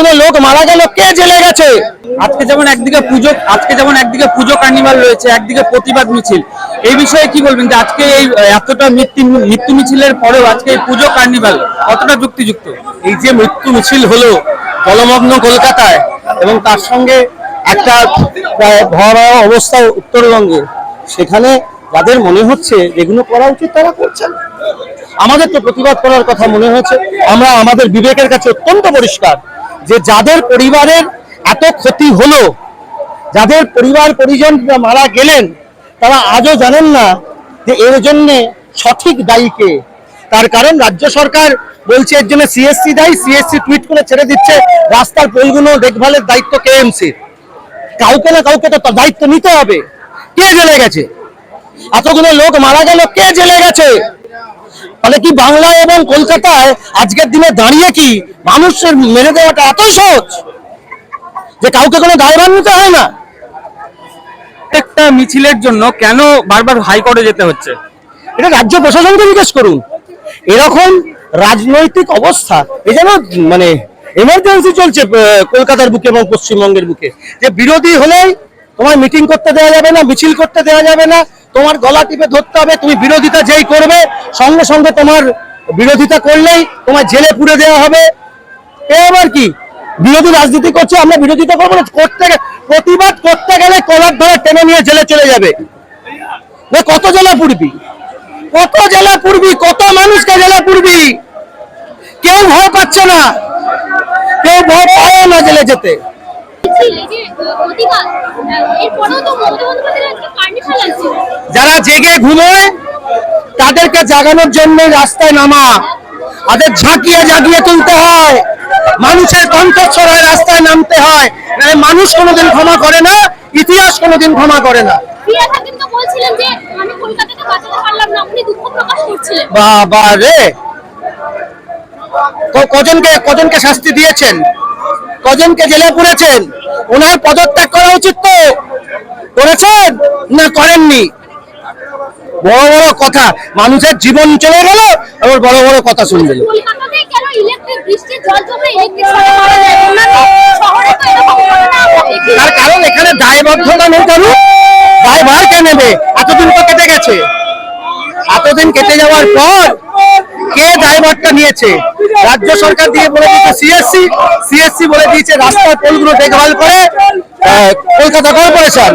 এতগুলো লোক মারা গেল কে জেলে গেছে? আজকে যেমন একদিকে পুজো আজকে যেমন একদিকে পুজো কার্নিভাল রয়েছে একদিকে প্রতিবাদ মিছিল। এই বিষয়ে কি বলবেন যে আজকে এই এতটা মৃত্যু মৃত্যু মিছিলের পরেও আজকে এই পুজো কার্নিভাল কতটা যুক্তিযুক্ত? এই যে মৃত্যু মিছিল হলো জলমগ্ন কলকাতায় এবং তার সঙ্গে একটা প্রায় ভয়াবহ অবস্থা উত্তরবঙ্গে সেখানে যাদের মনে হচ্ছে যেগুলো করা উচিত তারা করছেন। আমাদের তো প্রতিবাদ করার কথা মনে হয়েছে। আমরা আমাদের বিবেকের কাছে অত্যন্ত পরিষ্কার। যে যাদের পরিবারের এত ক্ষতি হলো, যাদের পরিবার পরিজন মারা গেলেন, তারা আজও জানেন না যে এর জন্যে সঠিক দায়ী কে। তার কারণ রাজ্য সরকার বলছে এর জন্য সিএসসি দায়ী সিএসসি টুইট করে ছেড়ে দিচ্ছে, রাস্তার পোলগুলো দেখভালের দায়িত্ব কে কেএমসি কাউকে না কাউকে তো দায়িত্ব নিতে হবে। কে জেলে গেছে? এতগুলো লোক মারা গেল, কে জেলে গেছে? ফলে কি বাংলা এবং কলকাতায় আজকের দিনে দাঁড়িয়ে কি মানুষের মেরে দেওয়াটা এত সহজ যে কাউকে কোনো দায়ভার নিতে হয় না? প্রত্যেকটা মিছিলের জন্য কেন বারবার হাইকোর্টে যেতে হচ্ছে? এটা রাজ্য প্রশাসনকে জিজ্ঞেস করুন। এরকম রাজনৈতিক অবস্থা এ যেন মানে এমার্জেন্সি চলছে কলকাতার বুকে এবং পশ্চিমবঙ্গের বুকে। যে বিরোধী হলেই তোমার মিটিং করতে দেওয়া যাবে না, মিছিল করতে দেওয়া যাবে না, তোমার গলা টিপে ধরতে হবে, তুমি বিরোধিতা যেই করবে, সঙ্গে সঙ্গে তোমার বিরোধিতা করলেই তোমার জেলে পুরে দেওয়া হবে। এ আবার কি? বিরোধী রাজনীতি করছে, আমরা বিরোধিতা করব না, করতে প্রতিবাদ করতে গেলে কলার ধরে টেনে নিয়ে জেলে চলে যাবে। না, কত জেলা পুরবি কত জেলা পুরবি কত মানুষকে জেলা পুরবি কেউ ভয় পাচ্ছে না। কেউ ভয় পায় না জেলে যেতে। যারা জেগে ঘুমোয় তাদেরকে জাগানোর জন্য রাস্তায় নামা। তাদের ঝাঁকিয়ে জাগিয়ে তুলতে হয়। মানুষের কণ্ঠস্বরায় রাস্তায় নামতে হয়। মানুষ কোনোদিন ক্ষমা করে না ইতিহাস কোনোদিন ক্ষমা করে না। বাবা রে! কজনকে কজনকে শাস্তি দিয়েছেন? কজনকে জেলে পুরেছেন? ওনার পদত্যাগ করা উচিত তো? করেছেন? না করেননি? বড় বড় কথা। মানুষের জীবন চলে গেল আবার বড় বড় কথা কেন দেখি। তার কারণ এখানে দায়বদ্ধতা নেই কারু দায়ভার কে নেবে? এতদিন তো কেটে গেছে। এতদিন কেটে যাওয়ার পর কে দায়ভারটা নিয়েছে? রাজ্য সরকার দিয়ে বলে দিয়েছে সিএসসি সিএসসি বলে দিয়েছে রাস্তার পোলগুলো দেখভাল করে কলকাতা কর্পোরেশন।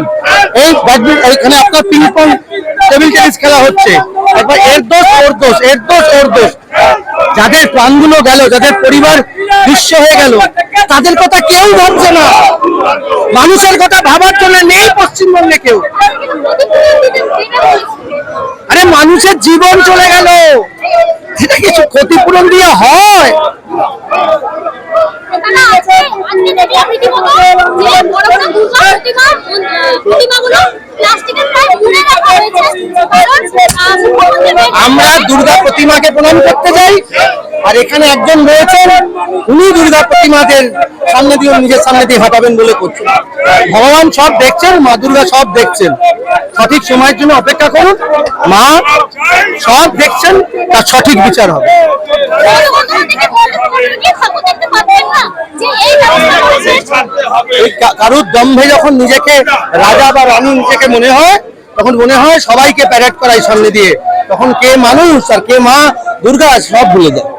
এই ব্যাডমিন্টন আপনার পিং পং টেবিল টেনিস খেলা হচ্ছে। একবার এর দোষ, ওর দোষ, এর দোষ, ওর দোষ। যাদের প্রাণগুলো গেল, যাদের পরিবার বিশ্ব হয়ে গেল, তাদের কথা কেউ ভাবছে না। মানুষের কথা ভাবার জন্য নেই পশ্চিমবঙ্গে কেউ। আরে, মানুষের জীবন চলে গেল। সেটা কিছু ক্ষতিপূরণ দিয়ে হয়? আমরা দুর্গা প্রতিমাকে প্রণাম করতে যাই। আর এখানে একজন রয়েছেন, উনি দুর্গা প্রতিমাদের সামনে দিয়ে নিজের সামনে দিয়ে হাঁটাবেন বলে করছেন। ভগবান সব দেখছেন, মা দুর্গা সব দেখছেন। সঠিক সময়ের জন্য অপেক্ষা করুন, মা সব দেখছেন, তার সঠিক বিচার হবে। কারুর দম্ভে যখন নিজেকে রাজা বা রানী নিজেকে মনে হয়, তখন মনে হয় সবাইকে প্যারেড করাই সামনে দিয়ে। তখন কে মানুষ আর কে মা, দুর্গা, সব ভুলে যায়।